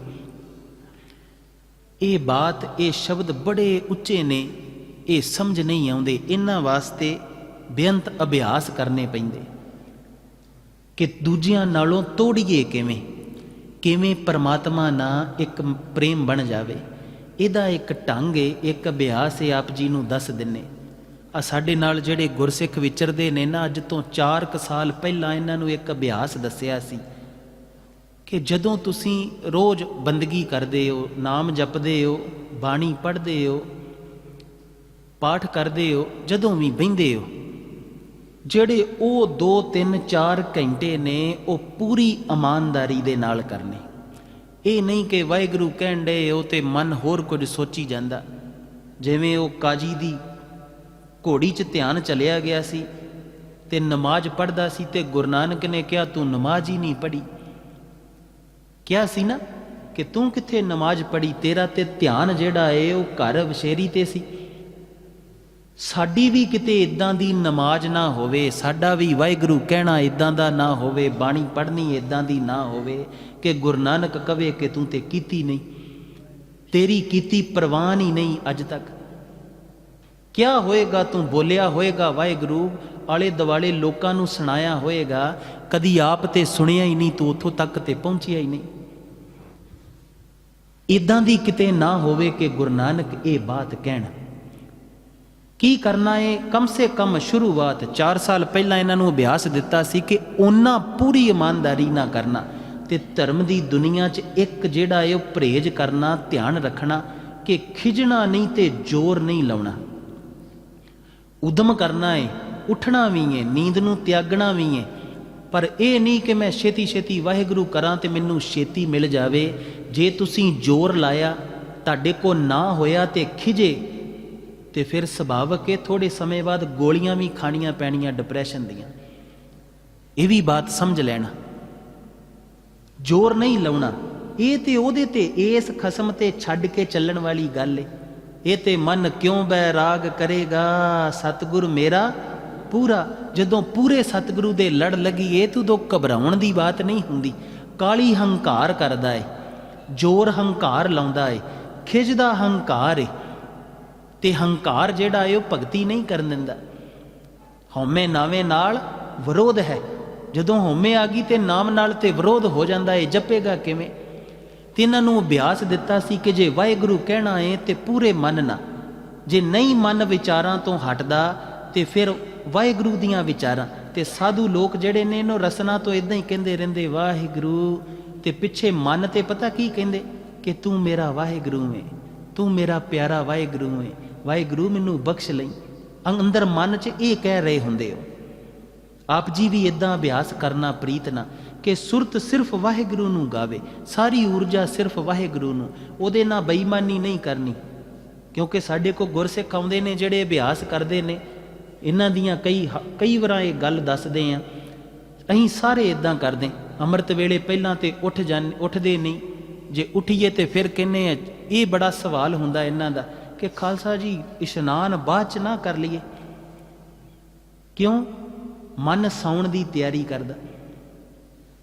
ਇਹ ਬਾਤ, ਇਹ ਸ਼ਬਦ ਬੜੇ ਉੱਚੇ ਨੇ, ਇਹ ਸਮਝ ਨਹੀਂ ਆਉਂਦੇ। ਇਹਨਾਂ ਵਾਸਤੇ ਬੇਅੰਤ ਅਭਿਆਸ ਕਰਨੇ ਪੈਂਦੇ। ਕਿ ਦੂਜਿਆਂ ਨਾਲੋਂ ਤੋੜੀਏ ਕਿਵੇਂ? ਕਿਵੇਂ ਪਰਮਾਤਮਾ ਨਾਲ ਇੱਕ ਪ੍ਰੇਮ ਬਣ ਜਾਵੇ? ਇਹਦਾ ਇੱਕ ਢੰਗ ਏ, ਇੱਕ ਅਭਿਆਸ ਏ ਆਪ ਜੀ ਨੂੰ ਦੱਸ ਦਿੰਨੇ। ਆ ਸਾਡੇ ਨਾਲ ਜਿਹੜੇ ਗੁਰਸਿੱਖ ਵਿਚਰਦੇ ਨੇ ਨਾ, ਅੱਜ ਤੋਂ 4 ਕ ਸਾਲ ਪਹਿਲਾਂ ਇਹਨਾਂ ਨੂੰ ਇੱਕ ਅਭਿਆਸ ਦੱਸਿਆ ਸੀ। ਕਿ ਜਦੋਂ ਤੁਸੀਂ ਰੋਜ਼ ਬੰਦਗੀ ਕਰਦੇ ਹੋ, ਨਾਮ ਜਪਦੇ ਹੋ, ਬਾਣੀ ਪੜ੍ਹਦੇ ਹੋ, ਪਾਠ ਕਰਦੇ ਹੋ, ਜਦੋਂ ਵੀ ਬਹਿੰਦੇ ਹੋ, ਜਿਹੜੇ ਉਹ 2 3 4 ਘੰਟੇ ਨੇ, ਉਹ ਪੂਰੀ ਇਮਾਨਦਾਰੀ ਦੇ ਨਾਲ ਕਰਨੇ। ਇਹ ਨਹੀਂ ਕਿ ਵਾਹਿਗੁਰੂ ਕਹਿਣ ਦੇ ਉਹ ਤੇ ਮਨ ਹੋਰ ਕੁਝ ਸੋਚੀ ਜਾਂਦਾ। ਜਿਵੇਂ ਉਹ ਕਾਜੀ ਦੀ ਘੋੜੀ 'ਚ ਧਿਆਨ ਚਲਿਆ ਗਿਆ ਸੀ ਤੇ ਨਮਾਜ਼ ਪੜ੍ਹਦਾ ਸੀ ਤੇ ਗੁਰੂ ਨਾਨਕ ਨੇ ਕਿਹਾ, ਤੂੰ ਨਮਾਜ਼ ਹੀ ਨਹੀਂ ਪੜ੍ਹੀ। ਕਿਹਾ ਸੀ ਨਾ ਕਿ ਤੂੰ ਕਿੱਥੇ ਨਮਾਜ਼ ਪੜ੍ਹੀ, ਤੇਰਾ ਤੇ ਧਿਆਨ ਜਿਹੜਾ ਏ ਉਹ ਘਰ ਵਸ਼ੇਰੀ ਤੇ ਸੀ। ਸਾਡੀ ਵੀ ਕਿਤੇ ਇਦਾਂ ਦੀ ਨਮਾਜ਼ ਨਾ ਹੋਵੇ, ਸਾਡਾ ਵੀ ਵਾਹਿਗੁਰੂ ਕਹਿਣਾ ਇਦਾਂ ਦਾ ਨਾ ਹੋਵੇ, ਬਾਣੀ ਪੜ੍ਹਨੀ ਇਦਾਂ ਦੀ ਨਾ ਹੋਵੇ ਕਿ ਗੁਰੂ ਨਾਨਕ ਕਵੇ ਕਿ ਤੂੰ ਤੇ ਕੀਤੀ ਨਹੀਂ, ਤੇਰੀ ਕੀਤੀ ਪ੍ਰਵਾਨ ਹੀ ਨਹੀਂ ਅੱਜ ਤੱਕ। ਕਿਆ ਹੋਏਗਾ ਤੂੰ ਬੋਲਿਆ ਹੋਏਗਾ ਵਾਹਿਗੁਰੂ, ਆਲੇ ਦਿਵਾਲੇ ਲੋਕਾਂ ਨੂੰ ਸੁਣਾਇਆ ਹੋਏਗਾ, ਕਦੀ ਆਪ ਤੇ ਸੁਣਿਆ ਹੀ ਨਹੀਂ, ਤੂੰ ਉੱਥੋਂ ਤੱਕ ਤੇ ਪਹੁੰਚਿਆ ਹੀ ਨਹੀਂ। ਇਦਾਂ ਦੀ ਕਿਤੇ ਨਾ ਹੋਵੇ ਕਿ ਗੁਰੂ ਨਾਨਕ ਇਹ ਬਾਤ ਕਹਿਣ। ਕੀ ਕਰਨਾ ਹੈ ਕਮ ਸੇ ਕਮ ਸ਼ੁਰੂਆਤ 4 ਸਾਲ ਪਹਿਲਾਂ ਇਹਨਾਂ ਨੂੰ ਅਭਿਆਸ ਦਿੱਤਾ ਸੀ ਕਿ ਉਹਨਾਂ ਪੂਰੀ ਇਮਾਨਦਾਰੀ ਨਾ ਕਰਨਾ ਤੇ ਧਰਮ ਦੀ ਦੁਨੀਆ 'ਚ ਇੱਕ ਜਿਹੜਾ ਹੈ ਉਹ ਪਰਹੇਜ ਕਰਨਾ, ਧਿਆਨ ਰੱਖਣਾ ਕਿ ਖਿਜਣਾ ਨਹੀਂ ਤੇ ਜ਼ੋਰ ਨਹੀਂ ਲਾਉਣਾ। ਉਦਮ ਕਰਨਾ ਹੈ ਉੱਠਣਾ ਵੀ ਹੈ ਨੀਂਦ ਨੂੰ ਤਿਆਗਣਾ ਵੀ ਹੈ ਪਰ ਇਹ ਨਹੀਂ ਕਿ ਮੈਂ ਛੇਤੀ ਛੇਤੀ ਵਾਹਿਗੁਰੂ ਕਰਾਂ ਤੇ ਮੈਨੂੰ ਛੇਤੀ ਮਿਲ ਜਾਵੇ ਜੇ ਤੁਸੀਂ ਜ਼ੋਰ ਲਾਇਆ, ਤੁਹਾਡੇ ਕੋ ਨਾ ਹੋਇਆ ਤੇ ਖਿਜੇ ਤੇ ਫਿਰ ਸੁਭਾਵਕ ਹੈ ਥੋੜੇ ਸਮੇਂ ਬਾਅਦ ਗੋਲੀਆਂ ਵੀ ਖਾਣੀਆਂ ਪੈਣੀਆਂ ਡਿਪਰੈਸ਼ਨ ਦੀਆਂ। ਇਹ ਵੀ ਬਾਤ ਸਮਝ ਲੈਣਾ। ਜ਼ੋਰ ਨਹੀਂ ਲਾਉਣਾ। ਇਹ ਤੇ ਉਹਦੇ ਤੇ ਇਸ ਖਸਮ ਤੇ ਛੱਡ ਕੇ ਚੱਲਣ ਵਾਲੀ ਗੱਲ ਏ। ਇਹ ਤੇ ਮਨ ਕਿਉਂ ਬੈਰਾਗ ਕਰੇਗਾ? ਸਤਿਗੁਰ ਮੇਰਾ ਪੂਰਾ। ਜਦੋਂ ਪੂਰੇ ਸਤਿਗੁਰੂ ਦੇ ਲੜ ਲੱਗੀ, ਇਹ ਤੂੰ ਤੋਂ ਘਬਰਾਉਣ ਦੀ ਬਾਤ ਨਹੀਂ ਹੁੰਦੀ। ਕਾਲੀ ਹੰਕਾਰ ਕਰਦਾ ਏ। ਜ਼ੋਰ ਹੰਕਾਰ ਲਾਉਂਦਾ ਏ ਖਿਜਦਾ ਹੰਕਾਰ ਏ, ਤੇ ਹੰਕਾਰ ਜਿਹੜਾ ਏ ਉਹ ਭਗਤੀ ਨਹੀਂ ਕਰਨ ਦਿੰਦਾ। ਹਉਮੈ ਨਾਵੇਂ ਨਾਲ ਵਿਰੋਧ ਹੈ। ਜਦੋਂ ਹਉਮੈ ਆ ਗਈ ਤੇ ਨਾਮ ਨਾਲ ਤੇ ਵਿਰੋਧ ਹੋ ਜਾਂਦਾ ਏ, ਜਪੇਗਾ ਕਿਵੇਂ? ਤੇ ਇਹਨਾਂ ਨੂੰ ਅਭਿਆਸ ਦਿੱਤਾ ਸੀ ਕਿ ਜੇ ਵਾਹਿਗੁਰੂ ਕਹਿਣਾ ਏ ਤੇ ਪੂਰੇ ਮਨ ਨਾਲ। ਜੇ ਨਹੀਂ ਮਨ ਵਿਚਾਰਾਂ ਤੋਂ ਹਟਦਾ ਤੇ ਫਿਰ ਵਾਹਿਗੁਰੂ ਦੀਆਂ ਵਿਚਾਰਾਂ। ਤੇ ਸਾਧੂ ਲੋਕ ਜਿਹੜੇ ਨੇ, ਇਹਨੂੰ ਰਸਨਾ ਤੋਂ ਇਦਾਂ ਹੀ ਕਹਿੰਦੇ ਰਹਿੰਦੇ, ਵਾਹਿਗੁਰੂ ਤੇ ਪਿੱਛੇ ਮਨ ਤੇ ਪਤਾ ਕੀ ਕਹਿੰਦੇ? ਕਿ ਤੂੰ ਮੇਰਾ ਵਾਹਿਗੁਰੂ ਏ, ਤੂੰ ਮੇਰਾ ਪਿਆਰਾ ਵਾਹਿਗੁਰੂ ਏ, ਵਾਹਿਗੁਰੂ ਮੈਨੂੰ ਬਖਸ਼ ਲਈ। ਅੰਦਰ ਮਨ 'ਚ ਇਹ ਕਹਿ ਰਹੇ ਹੁੰਦੇ ਹੋ। ਆਪ ਜੀ ਵੀ ਇਦਾਂ ਅਭਿਆਸ ਕਰਨਾ ਪ੍ਰੀਤ ਨਾ, ਕਿ ਸੁਰਤ ਸਿਰਫ ਵਾਹਿਗੁਰੂ ਨੂੰ ਗਾਵੇ, ਸਾਰੀ ਊਰਜਾ ਸਿਰਫ ਵਾਹਿਗੁਰੂ ਨੂੰ, ਉਹਦੇ ਨਾਲ ਬੇਈਮਾਨੀ ਨਹੀਂ ਕਰਨੀ। ਕਿਉਂਕਿ ਸਾਡੇ ਕੋ ਗੁਰਸਿੱਖ ਆਉਂਦੇ ਨੇ, ਜਿਹੜੇ ਅਭਿਆਸ ਕਰਦੇ ਨੇ, ਇਹਨਾਂ ਦੀਆਂ ਕਈ ਹ- ਕਈ ਵਾਰਾਂ ਇਹ ਗੱਲ ਦੱਸਦੇ ਆ। ਅਸੀਂ ਸਾਰੇ ਇਦਾਂ ਕਰਦੇ ਅੰਮ੍ਰਿਤ ਵੇਲੇ ਪਹਿਲਾਂ ਤੇ ਉੱਠ ਜਾਂਦੇ ਉੱਠਦੇ ਨਹੀਂ। ਜੇ ਉੱਠੀਏ ਤੇ ਫਿਰ ਕਹਿੰਨੇ ਆ, ਇਹ ਬੜਾ ਸਵਾਲ ਹੁੰਦਾ ਇਹਨਾਂ ਦਾ ਕਿ ਖਾਲਸਾ ਜੀ, ਇਸ਼ਨਾਨ ਬਾਅਦ ਚ ਨਾ ਕਰ ਲਈਏ। ਕਿਉਂ? ਮਨ ਸੌਣ ਦੀ ਤਿਆਰੀ ਕਰਦਾ।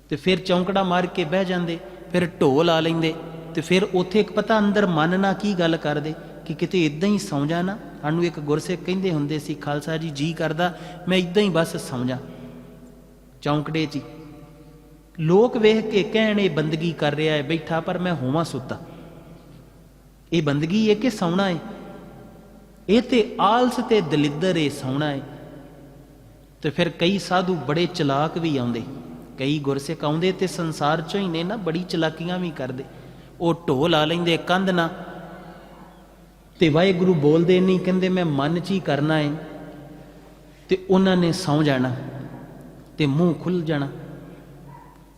ਤੇ ਫਿਰ ਚੌਂਕੜਾ ਮਾਰ ਕੇ ਬਹਿ ਜਾਂਦੇ, ਫਿਰ ਢੋਲ ਆ ਲੈਂਦੇ ਤੇ ਫਿਰ ਉੱਥੇ ਇੱਕ ਪਤਾ ਅੰਦਰ ਮਨ ਨਾਲ ਕੀ ਗੱਲ ਕਰਦੇ ਕਿ ਕਿਤੇ ਇਦਾਂ ਹੀ ਸੌਂ ਜਾਣਾ ਸਾਨੂੰ ਇੱਕ ਗੁਰਸਿੱਖ ਕਹਿੰਦੇ ਹੁੰਦੇ ਸੀ, ਖਾਲਸਾ ਜੀ ਜੀ ਕਰਦਾ, ਮੈਂ ਇਦਾਂ ਹੀ ਬਸ ਸੌਂ ਜਾ। ਚੌਂਕੜੇ 'ਚ ਲੋਕ ਵੇਖ ਕੇ ਕਹਿਣ, ਇਹ ਬੰਦਗੀ ਕਰ ਰਿਹਾ ਹੈ, ਬੈਠਾ, ਪਰ ਮੈਂ ਹੋਵਾਂ ਸੁੱਤਾ। ਇਹ ਬੰਦਗੀ ਹੈ ਕਿ ਸੌਣਾ ਹੈ? ਇਹ ਤੇ ਆਲਸ ਤੇ ਦਲਿੱਦਰ ਇਹ ਸੌਣਾ ਹੈ। ਤੇ ਫਿਰ ਕਈ ਸਾਧੂ ਬੜੇ ਚਲਾਕ ਵੀ ਆਉਂਦੇ। ਕਈ ਗੁਰਸਿੱਖ ਆਉਂਦੇ ਤੇ ਸੰਸਾਰ ਚੋਂ ਹੀ ਨੇ ਨਾ, ਬੜੀ ਚਲਾਕੀਆਂ ਵੀ ਕਰਦੇ। ਉਹ ਢੋ ਲਾ ਲੈਂਦੇ, ਕੰਧ ਨਾ ਤੇ ਵਾਹਿਗੁਰੂ ਬੋਲਦੇ ਨਹੀਂ ਕਹਿੰਦੇ ਮੈਂ ਮਨ 'ਚ ਹੀ ਕਰਨਾ ਹੈ। ਤੇ ਉਹਨਾਂ ਨੇ ਸੌ ਜਾਣਾ। ਤੇ ਮੂੰਹ ਖੁੱਲ ਜਾਣਾ।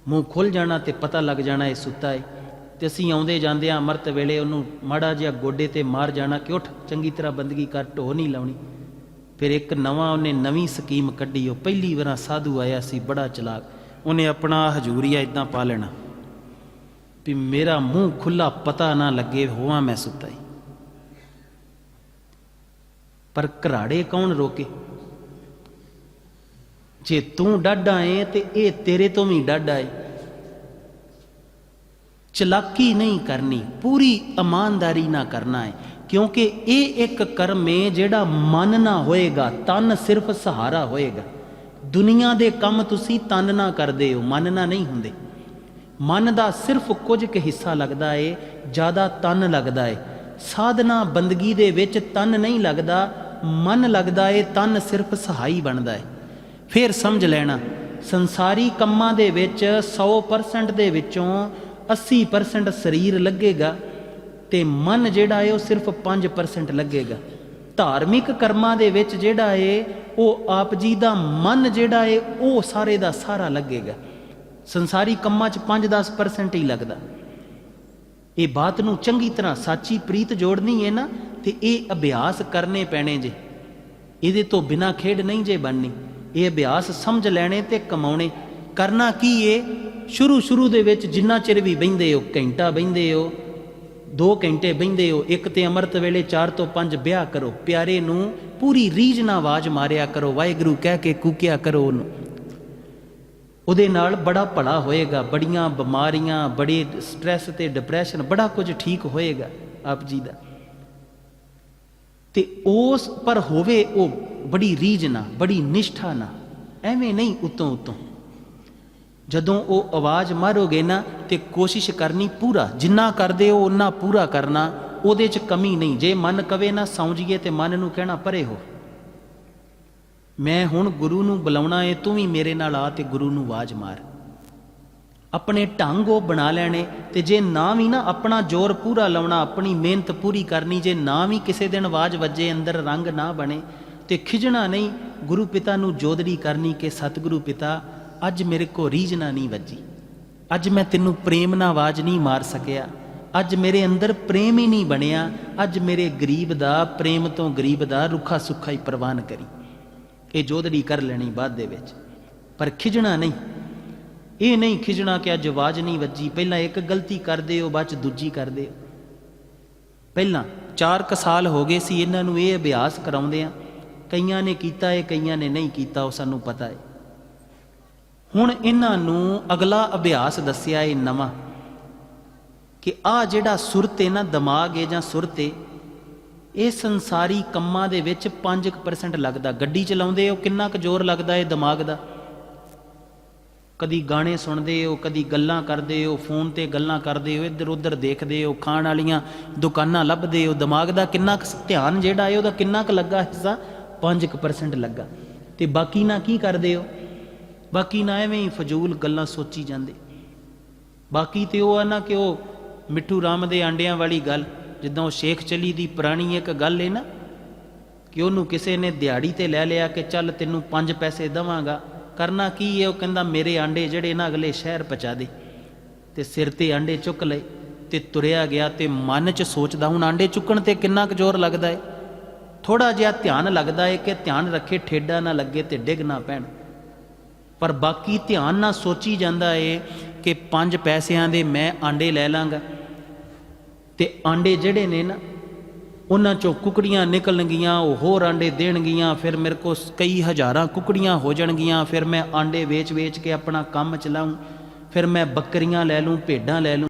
ਮੂੰਹ ਖੁੱਲ ਜਾਣਾ ਤੇ ਪਤਾ ਲੱਗ ਜਾਣਾ ਇਹ ਸੁੱਤਾ ਹੈ ਤੇ ਅਸੀਂ ਆਉਂਦੇ ਜਾਂਦੇ ਆ ਅੰਮ੍ਰਿਤ ਵੇਲੇ ਉਹਨੂੰ ਮਾੜਾ ਜਿਹਾ ਗੋਡੇ ਤੇ ਮਾਰ ਜਾਣਾ ਕਿ ਉੱਠ, ਚੰਗੀ ਤਰ੍ਹਾਂ ਬੰਦਗੀ ਕਰ ਢੋ ਨਹੀਂ ਲਾਉਣੀ। ਫਿਰ ਇੱਕ ਨਵਾਂ ਉਹਨੇ ਨਵੀਂ ਸਕੀਮ ਕੱਢੀ, ਉਹ ਪਹਿਲੀ ਵਾਰ ਸਾਧੂ ਆਇਆ ਸੀ, ਬੜਾ ਚਲਾਕ। ਉਹਨੇ ਆਪਣਾ ਹਜੂਰੀਆ ਇਦਾਂ ਪਾ ਲੈਣਾ ਵੀ ਮੇਰਾ ਮੂੰਹ ਖੁੱਲਾ ਪਤਾ ਨਾ ਲੱਗੇ ਹੋਵਾਂ ਮੈਂ ਸੁੱਤਾ ਹੀ ਪਰ ਘਰਾੜੇ ਕੌਣ ਰੋਕੇ? ਜੇ ਤੂੰ ਡਾਡਾ ਏ ਤੇ ਇਹ ਤੇਰੇ ਤੋਂ ਵੀ ਡਾਡਾ ਏ। ਚਲਾਕੀ ਨਹੀਂ ਕਰਨੀ, ਪੂਰੀ ਇਮਾਨਦਾਰੀ ਨਾਲ ਕਰਨਾ ਹੈ ਕਿਉਂਕਿ ਇਹ ਇੱਕ ਕਰਮ ਹੈ ਜਿਹੜਾ ਮਨ ਨਾ ਹੋਏਗਾ, ਤਨ ਸਿਰਫ ਸਹਾਰਾ ਹੋਏਗਾ। ਦੁਨੀਆ ਦੇ ਕੰਮ ਤੁਸੀਂ ਤਨ ਨਾ ਕਰਦੇ ਹੋ, ਮਨ ਨਾ ਨਹੀਂ ਹੁੰਦੇ। ਮਨ ਦਾ ਸਿਰਫ ਕੁਝ ਕੁ ਹਿੱਸਾ ਲੱਗਦਾ ਏ, ਜ਼ਿਆਦਾ ਤਨ ਲੱਗਦਾ ਏ। ਸਾਧਨਾ ਬੰਦਗੀ ਦੇ ਵਿੱਚ ਤਨ ਨਹੀਂ ਲੱਗਦਾ, ਮਨ ਲੱਗਦਾ ਏ, ਤਨ ਸਿਰਫ ਸਹਾਈ ਬਣਦਾ ਏ। ਫਿਰ ਸਮਝ ਲੈਣਾ, ਸੰਸਾਰੀ ਕੰਮਾਂ ਦੇ ਵਿੱਚ 100% ਦੇ ਵਿੱਚੋਂ 80% ਸਰੀਰ ਲੱਗੇਗਾ ਤੇ ਮਨ ਜਿਹੜਾ ਏ ਉਹ ਸਿਰਫ 5% ਲੱਗੇਗਾ। ਧਾਰਮਿਕ ਕਰਮਾਂ ਦੇ ਵਿੱਚ ਜਿਹੜਾ ਏ ਉਹ ਆਪ ਜੀ ਦਾ ਮਨ ਜਿਹੜਾ ਏ ਉਹ ਸਾਰੇ ਦਾ ਸਾਰਾ ਲੱਗੇਗਾ। ਸੰਸਾਰੀ ਕੰਮਾਂ 'ਚ 5-10% ਹੀ ਲੱਗਦਾ। ਇਹ ਬਾਤ ਨੂੰ ਚੰਗੀ ਤਰ੍ਹਾਂ ਸਾਚੀ ਪ੍ਰੀਤ ਜੋੜਨੀ ਹੈ ਨਾ, ਤੇ ਇਹ ਅਭਿਆਸ ਕਰਨੇ ਪੈਣੇ ਜੇ। ਇਹਦੇ ਤੋਂ ਬਿਨਾ ਖੇਡ ਨਹੀਂ ਜੇ ਬਣਨੀ। ਇਹ ਅਭਿਆਸ ਸਮਝ ਲੈਣੇ ਤੇ ਕਮਾਉਣੇ। ਕਰਨਾ ਕੀ ਏ? ਸ਼ੁਰੂ ਸ਼ੁਰੂ ਦੇ ਵਿੱਚ ਜਿੰਨਾ ਚਿਰ ਵੀ ਬਹਿੰਦੇ ਹੋ, ਘੰਟਾ ਬਹਿੰਦੇ ਹੋ 2 ਘੰਟੇ ਬਹਿੰਦੇ ਹੋ, ਇੱਕ ਤੇ ਅੰਮ੍ਰਿਤ ਵੇਲੇ 4 ਤੋਂ 5 ਵਿਆਹ ਕਰੋ। ਪਿਆਰੇ ਨੂੰ ਪੂਰੀ ਰੀਝ ਨਾਲ ਆਵਾਜ਼ ਮਾਰਿਆ ਕਰੋ, ਵਾਹਿਗੁਰੂ ਕਹਿ ਕੇ ਕੂਕਿਆ ਕਰੋ ਉਹਨੂੰ। ਉਹਦੇ ਨਾਲ ਬੜਾ ਭਲਾ ਹੋਏਗਾ, ਬੜੀਆਂ ਬਿਮਾਰੀਆਂ, ਬੜੇ ਸਟ੍ਰੈਸ ਤੇ ਡਿਪਰੈਸ਼ਨ ਬੜਾ ਕੁਝ ਠੀਕ ਹੋਏਗਾ ਆਪ ਜੀ ਦਾ। ਤੇ ਉਸ ਪਰ ਹੋਵੇ ਉਹ ਬੜੀ ਰੀਝ ਨਾ, ਬੜੀ ਨਿਸ਼ਠਾ ਨਾ, ਐਵੇਂ ਨਹੀਂ ਉਤੋਂ ਉਤੋਂ। ਜਦੋਂ ਉਹ ਆਵਾਜ਼ ਮਾਰੋਗੇ ਨਾ ਤੇ ਕੋਸ਼ਿਸ਼ ਕਰਨੀ ਪੂਰਾ, ਜਿੰਨਾ ਕਰਦੇ ਹੋ ਉਹਨਾਂ ਪੂਰਾ ਕਰਨਾ, ਉਹਦੇ 'ਚ ਕਮੀ ਨਹੀਂ। ਜੇ ਮਨ ਕਵੇ ਨਾ ਸੌਂ ਜੀਏ ਤੇ ਮਨ ਨੂੰ ਕਹਿਣਾ ਪਰੇ ਹੋ। ਮੈਂ ਹੁਣ ਗੁਰੂ ਨੂੰ ਬੁਲਾਉਣਾ ਏ, ਤੂੰ ਵੀ ਮੇਰੇ ਨਾਲ ਆ ਤੇ ਗੁਰੂ ਨੂੰ ਆਵਾਜ਼ ਮਾਰ। ਆਪਣੇ ਢੰਗ ਉਹ ਬਣਾ ਲੈਣੇ ਤੇ ਜੇ ਨਾ ਵੀ ਨਾ ਆਪਣਾ ਜ਼ੋਰ ਪੂਰਾ ਲਾਉਣਾ, ਆਪਣੀ ਮਿਹਨਤ ਪੂਰੀ ਕਰਨੀ, ਜੇ ਨਾ ਵੀ ਕਿਸੇ ਦਿਨ ਆਵਾਜ਼ ਵੱਜੇ, ਅੰਦਰ ਰੰਗ ਨਾ ਬਣੇ, ਤੇ ਖਿਜਣਾ ਨਹੀਂ, ਗੁਰੂ ਪਿਤਾ ਨੂੰ ਜੋਦੜੀ ਕਰਨੀ ਕਿ ਸਤਿਗੁਰੂ ਪਿਤਾ, ਅੱਜ ਮੇਰੇ ਕੋ ਰੀਝਣਾ ਨਹੀਂ ਵੱਜੀ। ਅੱਜ ਮੈਂ ਤੈਨੂੰ ਪ੍ਰੇਮ ਨਾਲ ਆਵਾਜ਼ ਨਹੀਂ ਮਾਰ ਸਕਿਆ। ਅੱਜ ਮੇਰੇ ਅੰਦਰ ਪ੍ਰੇਮ ਹੀ ਨਹੀਂ ਬਣਿਆ। ਅੱਜ ਮੇਰੇ ਗਰੀਬ ਦਾ, ਪ੍ਰੇਮ ਤੋਂ ਗਰੀਬ ਦਾ ਰੁੱਖਾ ਸੁੱਖਾ ਹੀ ਪ੍ਰਵਾਨ ਕਰੀ। ਇਹ ਜੋਦੜੀ ਕਰ ਲੈਣੀ ਬਾਅਦ ਦੇ ਵਿੱਚ। ਪਰ ਖਿਜਣਾ ਨਹੀਂ। ਇਹ ਨਹੀਂ ਖਿਜਣਾ ਕਿ ਅੱਜ ਆਵਾਜ਼ ਨਹੀਂ ਵੱਜੀ, ਪਹਿਲਾਂ ਇੱਕ ਗਲਤੀ ਕਰਦੇ ਹੋ, ਬਾਅਦ ਚ ਦੂਜੀ ਕਰਦੇ ਹੋ। ਪਹਿਲਾਂ 4 ਕ ਸਾਲ ਹੋ ਗਏ ਸੀ, ਇਹਨਾਂ ਨੂੰ ਇਹ ਅਭਿਆਸ ਕਰਾਉਂਦੇ ਆ ਕਈਆਂ ਨੇ ਕੀਤਾ ਹੈ ਕਈਆਂ ਨੇ ਨਹੀਂ ਕੀਤਾ, ਉਹ ਸਾਨੂੰ ਪਤਾ ਹੈ ਹੁਣ ਇਹਨਾਂ ਨੂੰ ਅਗਲਾ ਅਭਿਆਸ ਦੱਸਿਆ ਇਹ ਨਵਾਂ ਕਿ ਆ ਜਿਹੜਾ ਸੁਰਤ ਹੈ ਨਾ, ਦਿਮਾਗ ਹੈ ਜਾਂ ਸੁਰਤ ਹੈ ਇਹ ਸੰਸਾਰੀ ਕੰਮਾਂ ਦੇ ਵਿੱਚ 5% ਲੱਗਦਾ। ਗੱਡੀ ਚਲਾਉਂਦੇ ਉਹ ਕਿੰਨਾ ਕੁ ਜ਼ੋਰ ਲੱਗਦਾ ਹੈ ਦਿਮਾਗ ਦਾ? ਕਦੀ ਗਾਣੇ ਸੁਣਦੇ ਹੋ, ਕਦੀ ਗੱਲਾਂ ਕਰਦੇ ਹੋ, ਫੋਨ ਤੇ ਗੱਲਾਂ ਕਰਦੇ ਹੋ, ਇੱਧਰ ਉੱਧਰ ਦੇਖਦੇ ਹੋ, ਖਾਣ ਵਾਲੀਆਂ ਦੁਕਾਨਾਂ ਲੱਭਦੇ ਹੋ, ਦਿਮਾਗ ਦਾ ਕਿੰਨਾ ਕੁ ਧਿਆਨ ਜਿਹੜਾ ਹੈ ਉਹਦਾ ਕਿੰਨਾ ਕੁ ਲੱਗਾ ਹਿੱਸਾ? 5% ਲੱਗਾ। ਤੇ ਬਾਕੀ ਨਾ ਕੀ ਕਰਦੇ ਹੋ? ਬਾਕੀ ਨਾ ਐਵੇਂ ਹੀ ਫਜ਼ੂਲ ਗੱਲਾਂ ਸੋਚੀ ਜਾਂਦੇ। ਬਾਕੀ ਤੇ ਉਹ ਆ ਨਾ ਕਿ ਉਹ ਮਿੱਠੂ ਰਾਮ ਦੇ ਆਂਡਿਆਂ ਵਾਲੀ ਗੱਲ, ਜਿੱਦਾਂ ਉਹ ਸ਼ੇਖ ਚਲੀ ਦੀ ਪੁਰਾਣੀ ਇੱਕ ਗੱਲ ਹੈ ਨਾ, ਕਿ ਉਹਨੂੰ ਕਿਸੇ ਨੇ ਦਿਹਾੜੀ ਤੇ ਲੈ ਲਿਆ ਕਿ ਚੱਲ ਤੈਨੂੰ 5 ਪੈਸੇ ਦਵਾਂਗਾ। ਕਰਨਾ ਕੀ ਹੈ? ਉਹ ਕਹਿੰਦਾ, ਮੇਰੇ ਆਂਡੇ ਜਿਹੜੇ ਨਾ ਅਗਲੇ ਸ਼ਹਿਰ ਪਹੁੰਚਾ ਦੇ। ਤੇ ਸਿਰ ਤੇ ਆਂਡੇ ਚੁੱਕ ਲਏ ਤੇ ਤੁਰਿਆ ਗਿਆ ਤੇ ਮਨ 'ਚ ਸੋਚਦਾ, ਹੁਣ ਆਂਡੇ ਚੁੱਕਣ ਤੇ ਕਿੰਨਾ ਕੁ ਜ਼ੋਰ ਲੱਗਦਾ ਹੈ ਥੋੜਾ ਜਿਹਾ ਧਿਆਨ ਲੱਗਦਾ ਹੈ ਕਿ ਧਿਆਨ ਰੱਖੇ, ਠੇਡਾ ਨਾ ਲੱਗੇ ਤੇ ਡਿੱਗ ਨਾ ਪੈਣ। ਪਰ ਬਾਕੀ ਧਿਆਨ ਨਾਲ ਸੋਚੀ ਜਾਂਦਾ ਏ ਕਿ 5 ਪੈਸਿਆਂ ਦੇ ਮੈਂ ਆਂਡੇ ਲੈ ਲਾਂਗਾ। ਤੇ ਆਂਡੇ ਜਿਹੜੇ ਨੇ ਨਾ ਉਹਨਾਂ ਚੋਂ ਕੁਕੜੀਆਂ ਨਿਕਲਣਗੀਆਂ, ਉਹ ਹੋਰ ਆਂਡੇ ਦੇਣਗੀਆਂ, ਫਿਰ ਮੇਰੇ ਕੋਲ ਕਈ ਹਜ਼ਾਰਾਂ ਕੁਕੜੀਆਂ ਹੋ ਜਾਣਗੀਆਂ, ਫਿਰ ਮੈਂ ਆਂਡੇ ਵੇਚ-ਵੇਚ ਕੇ ਆਪਣਾ ਕੰਮ ਚਲਾਉਂ ਫਿਰ ਮੈਂ ਬੱਕਰੀਆਂ ਲੈ ਲੂੰ, ਭੇਡਾਂ ਲੈ ਲੂੰ।